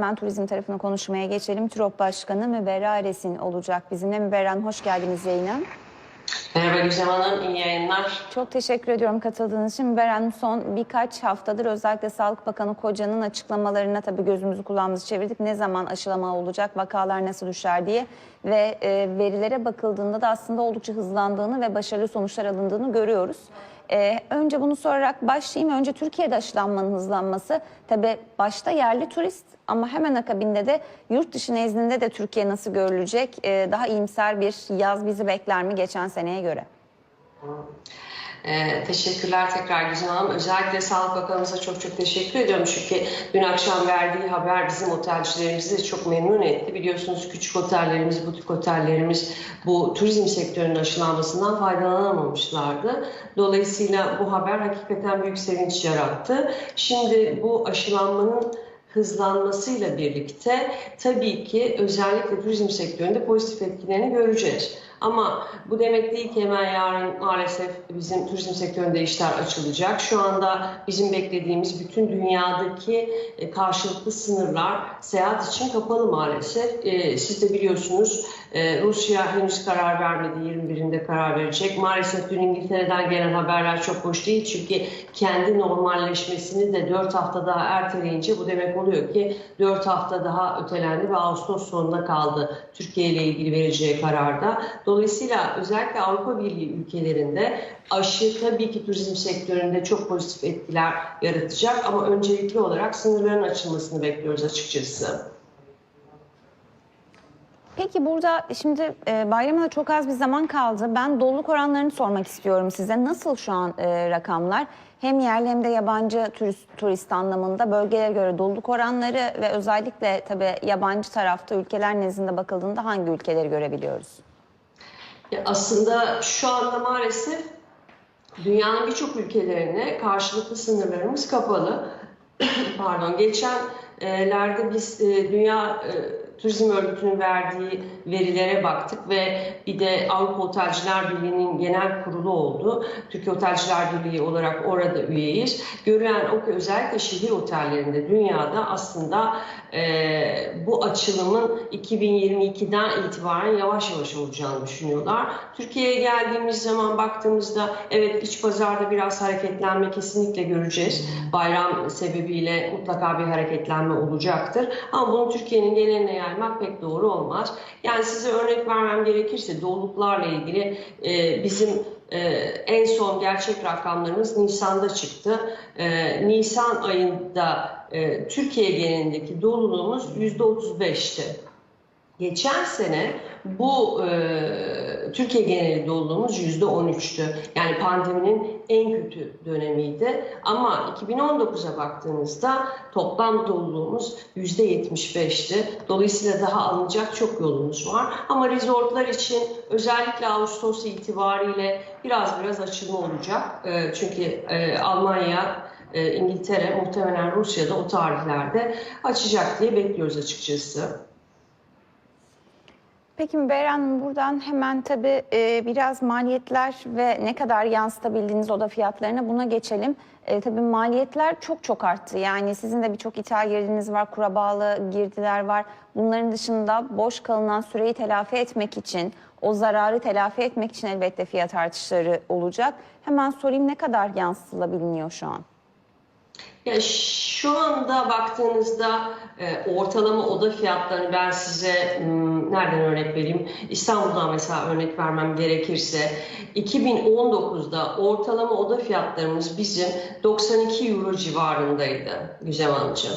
Hemen turizm tarafını konuşmaya geçelim. TÜROP Başkanı Müberra Eresin olacak bizimle. Müberra Hanım hoş geldiniz yayına. Merhaba Güzem Hanım, iyi yayınlar. Çok teşekkür ediyorum katıldığınız için. Müberra Hanım son birkaç haftadır özellikle Sağlık Bakanı Koca'nın açıklamalarına tabii gözümüzü kulağımızı çevirdik. Ne zaman aşılama olacak, vakalar nasıl düşer diye. Ve e, verilere bakıldığında da aslında oldukça hızlandığını ve başarılı sonuçlar alındığını görüyoruz. E, önce bunu sorarak başlayayım. Önce Türkiye'de aşılanmanın hızlanması. Tabii başta yerli turist ama hemen akabinde de yurt dışı nezdinde de Türkiye nasıl görülecek? E, daha iyimser bir yaz bizi bekler mi geçen seneye göre? Ee, teşekkürler tekrar Güzem Hanım. Özellikle Sağlık Bakanımıza çok çok teşekkür ediyorum. Çünkü dün akşam verdiği haber bizim otelcilerimizi de çok memnun etti. Biliyorsunuz küçük otellerimiz, butik otellerimiz bu turizm sektörünün aşılanmasından faydalanamamışlardı. Dolayısıyla bu haber hakikaten büyük sevinç yarattı. Şimdi bu aşılanmanın hızlanmasıyla birlikte tabii ki özellikle turizm sektöründe pozitif etkilerini göreceğiz. Ama bu demek değil ki hemen yarın maalesef bizim turizm sektöründe işler açılacak. Şu anda bizim beklediğimiz bütün dünyadaki e, karşılıklı sınırlar seyahat için kapalı maalesef. E, Siz de biliyorsunuz e, Rusya henüz karar vermedi. 21'inde karar verecek. Maalesef dün İngiltere'den gelen haberler çok hoş değil. Çünkü kendi normalleşmesini de 4 hafta daha erteleyince bu demek oluyor ki 4 hafta daha ötelendi ve Ağustos sonuna kaldı Türkiye ile ilgili vereceği kararda. Dolayısıyla özellikle Avrupa Birliği ülkelerinde aşı tabii ki turizm sektöründe çok pozitif etkiler yaratacak ama öncelikli olarak sınırların açılmasını bekliyoruz açıkçası. Peki burada şimdi e, çok az bir zaman kaldı. Ben doluluk oranlarını sormak istiyorum size. Nasıl şu an e, rakamlar? Hem yerli hem de yabancı turist, turist anlamında bölgelere göre doluluk oranları ve özellikle tabii yabancı tarafta ülkeler nezdinde bakıldığında hangi ülkeleri görebiliyoruz? Aslında şu anda maalesef dünyanın birçok ülkelerine karşılıklı sınırlarımız kapalı. Pardon, geçenlerde biz e, Dünya e, Turizm Örgütü'nün verdiği verilere baktık ve bir de Avrupa Otelciler Birliği'nin genel kurulu oldu. Türkiye Otelciler Birliği olarak orada üyeyiz. Görülen o ki özellikle şehir otellerinde dünyada aslında e, bu açılımın 2022'den itibaren yavaş yavaş olacağını düşünüyorlar. Türkiye'ye geldiğimiz zaman baktığımızda evet iç pazarda biraz hareketlenme kesinlikle göreceğiz. Bayram sebebiyle mutlaka bir hareketlenme olacaktır. Ama bunu Türkiye'nin geneline yaymak pek doğru olmaz. Yani size örnek vermem gerekirse doluluklarla ilgili e, bizim ee, en son gerçek rakamlarımız Nisan'da çıktı. Ee, Nisan ayında e, Türkiye genelindeki doluluğumuz %35'ti. Geçen sene bu e, Türkiye geneli doluluğumuz %13'tü. Yani pandeminin en kötü dönemiydi. Ama 2019'a baktığınızda toplam doluluğumuz %75'ti. Dolayısıyla daha alınacak çok yolumuz var. Ama resortlar için özellikle Ağustos itibariyle biraz biraz açılma olacak. E, çünkü e, Almanya e, İngiltere, muhtemelen Rusya'da o tarihlerde açacak diye bekliyoruz açıkçası. Peki Hanım buradan hemen tabii e, biraz maliyetler ve ne kadar yansıtabildiğiniz oda fiyatlarına buna geçelim. E, tabii maliyetler çok çok arttı. Yani sizin de birçok ithal girdiniz var, kura bağlı girdiler var. Bunların dışında boş kalınan süreyi telafi etmek için, o zararı telafi etmek için elbette fiyat artışları olacak. Hemen sorayım ne kadar yansıtılabiliyor şu an? Ya şu anda baktığınızda e, ortalama oda fiyatlarını ben size hmm, nereden örnek vereyim? İstanbul'dan mesela örnek vermem gerekirse 2019'da ortalama oda fiyatlarımız bizim 92 euro civarındaydı Güzem Hanımcığım.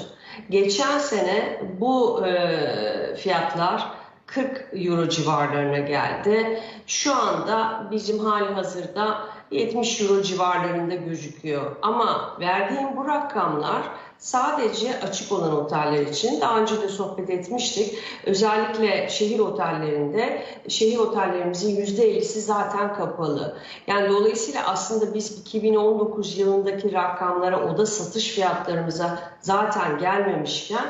Geçen sene bu e, fiyatlar 40 euro civarlarına geldi. Şu anda bizim hali hazırda 70 euro civarlarında gözüküyor. Ama verdiğim bu rakamlar sadece açık olan oteller için. Daha önce de sohbet etmiştik. Özellikle şehir otellerinde şehir otellerimizin %50'si zaten kapalı. Yani dolayısıyla aslında biz 2019 yılındaki rakamlara oda satış fiyatlarımıza zaten gelmemişken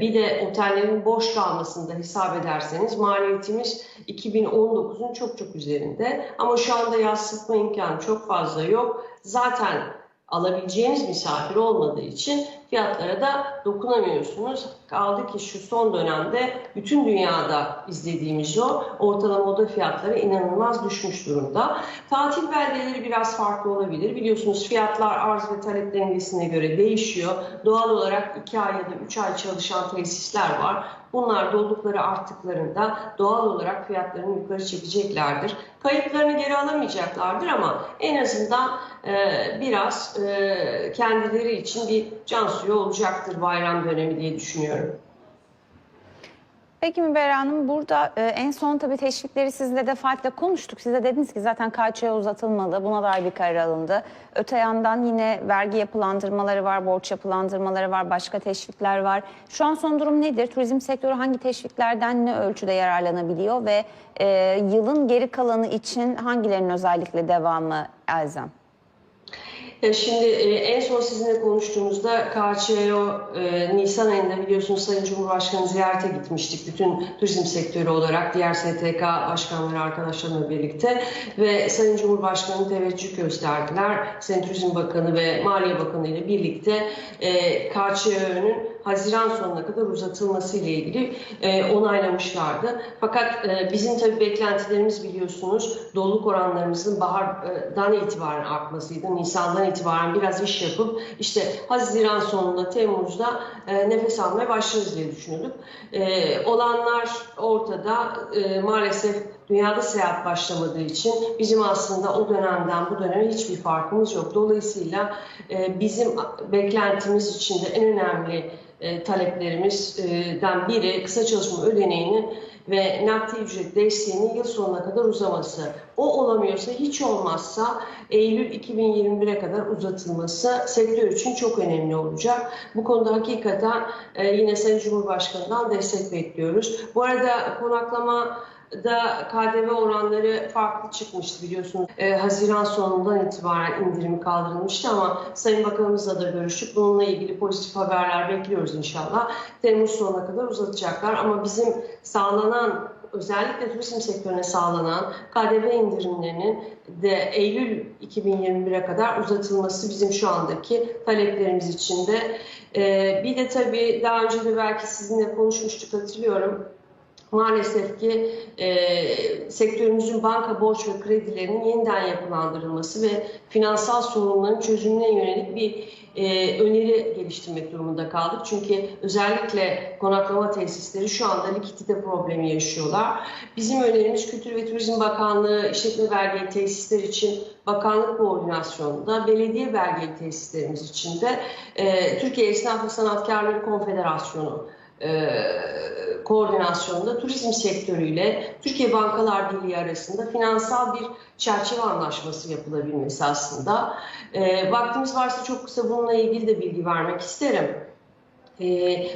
bir de otellerin boş kalmasını da hesap ederseniz maliyetimiz 2019'un çok çok üzerinde. Ama şu anda yansıtma imkanı çok fazla yok. Zaten alabileceğiniz misafir olmadığı için fiyatlara da dokunamıyorsunuz. Kaldı ki şu son dönemde bütün dünyada izlediğimiz o ortalama oda fiyatları inanılmaz düşmüş durumda. Tatil beldeleri biraz farklı olabilir. Biliyorsunuz fiyatlar arz ve talep dengesine göre değişiyor. Doğal olarak 2 ay ya da 3 ay çalışan tesisler var. Bunlar doldukları arttıklarında doğal olarak fiyatlarını yukarı çekeceklerdir. Kayıplarını geri alamayacaklardır ama en azından e, biraz e, kendileri için bir can suyu olacaktır bayram dönemi diye düşünüyorum. Peki Müberra Hanım burada e, en son tabii teşvikleri sizle defaatle konuştuk. Siz de dediniz ki zaten KÇ'ye uzatılmalı. Buna dair bir karar alındı. Öte yandan yine vergi yapılandırmaları var, borç yapılandırmaları var, başka teşvikler var. Şu an son durum nedir? Turizm sektörü hangi teşviklerden ne ölçüde yararlanabiliyor ve e, yılın geri kalanı için hangilerinin özellikle devamı elzem? Ya şimdi e, en son sizinle konuştuğumuzda KÇO e, Nisan ayında biliyorsunuz Sayın Cumhurbaşkanı ziyarete gitmiştik. Bütün turizm sektörü olarak diğer STK başkanları arkadaşlarımla birlikte ve Sayın Cumhurbaşkanı teveccüh gösterdiler. Sayın Turizm Bakanı ve Maliye Bakanı ile birlikte e, KÇO'nun Haziran sonuna kadar uzatılması ile ilgili e, onaylamışlardı. Fakat e, bizim tabii beklentilerimiz biliyorsunuz doluluk oranlarımızın bahardan itibaren artmasıydı. Nisan'dan itibaren biraz iş yapıp işte Haziran sonunda Temmuz'da e, nefes almaya başlarız diye düşünüyorduk. E, olanlar ortada. E, maalesef dünyada seyahat başlamadığı için bizim aslında o dönemden bu döneme hiçbir farkımız yok. Dolayısıyla e, bizim beklentimiz içinde en önemli e, taleplerimizden biri kısa çalışma ödeneğinin ve nakdi ücret desteğinin yıl sonuna kadar uzaması. O olamıyorsa hiç olmazsa Eylül 2021'e kadar uzatılması sektör için çok önemli olacak. Bu konuda hakikaten e, yine Sayın Cumhurbaşkanı'ndan destek bekliyoruz. Bu arada konaklama da KDV oranları farklı çıkmıştı biliyorsunuz. Ee, Haziran sonundan itibaren indirimi kaldırılmıştı ama Sayın Bakanımızla da görüşüp bununla ilgili pozitif haberler bekliyoruz inşallah. Temmuz sonuna kadar uzatacaklar ama bizim sağlanan özellikle turizm sektörüne sağlanan KDV indirimlerinin de Eylül 2021'e kadar uzatılması bizim şu andaki taleplerimiz içinde. Ee, bir de tabii daha önce de belki sizinle konuşmuştuk hatırlıyorum. Maalesef ki e, sektörümüzün banka borç ve kredilerinin yeniden yapılandırılması ve finansal sorunların çözümüne yönelik bir e, öneri geliştirmek durumunda kaldık. Çünkü özellikle konaklama tesisleri şu anda likidite problemi yaşıyorlar. Bizim önerimiz Kültür ve Turizm Bakanlığı işletme belgeli tesisler için bakanlık koordinasyonunda, belediye belgeli tesislerimiz için de e, Türkiye Esnaf ve Sanatkarları Konfederasyonu e, koordinasyonunda turizm sektörüyle Türkiye Bankalar Birliği arasında finansal bir çerçeve anlaşması yapılabilmesi aslında. E, vaktimiz varsa çok kısa bununla ilgili de bilgi vermek isterim. E,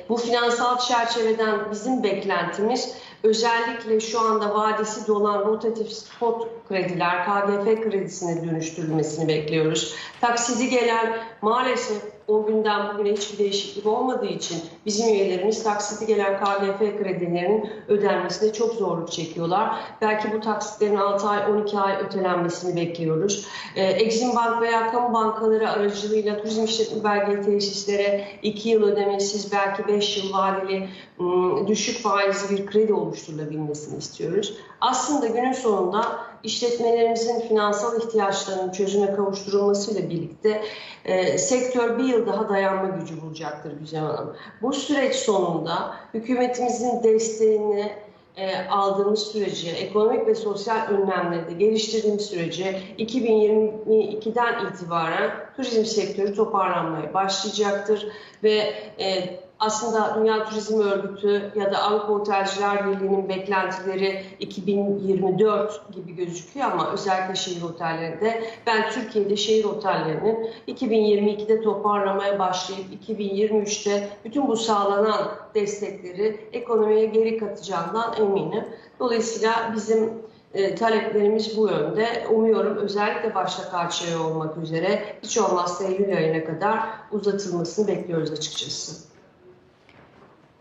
bu finansal çerçeveden bizim beklentimiz özellikle şu anda vadesi dolan rotatif spot krediler KGF kredisine dönüştürülmesini bekliyoruz. Taksidi gelen maalesef o günden bugüne hiçbir değişiklik olmadığı için bizim üyelerimiz taksiti gelen KGF kredilerinin ödenmesine çok zorluk çekiyorlar. Belki bu taksitlerin 6 ay 12 ay ötelenmesini bekliyoruz. Ee, Exim Bank veya kamu bankaları aracılığıyla turizm işletme belgeli tesislere 2 yıl ödemesiz belki 5 yıl vadeli ım, düşük faizli bir kredi oluşturulabilmesini istiyoruz. Aslında günün sonunda işletmelerimizin finansal ihtiyaçlarının çözüme kavuşturulmasıyla birlikte e, sektör bir yıl daha dayanma gücü bulacaktır Güzem Hanım. Bu süreç sonunda hükümetimizin desteğini e, aldığımız sürece, ekonomik ve sosyal önlemleri de geliştirdiğimiz sürece 2022'den itibaren turizm sektörü toparlanmaya başlayacaktır ve e, aslında Dünya Turizm Örgütü ya da Avrupa Otelciler Birliği'nin beklentileri 2024 gibi gözüküyor ama özellikle şehir otellerinde ben Türkiye'de şehir otellerinin 2022'de toparlamaya başlayıp 2023'te bütün bu sağlanan destekleri ekonomiye geri katacağından eminim. Dolayısıyla bizim e, taleplerimiz bu yönde. Umuyorum özellikle başta karşıya olmak üzere hiç olmazsa Eylül ayına kadar uzatılmasını bekliyoruz açıkçası.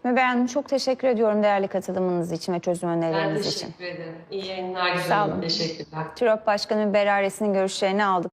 Müberra Hanım çok teşekkür ediyorum değerli katılımınız için ve çözüm Ben önerileriniz için. teşekkür ederim. İyi yayınlar Sağ olun. Teşekkürler. TÜROP Başkanı Müberra Ares'in görüşlerini aldık.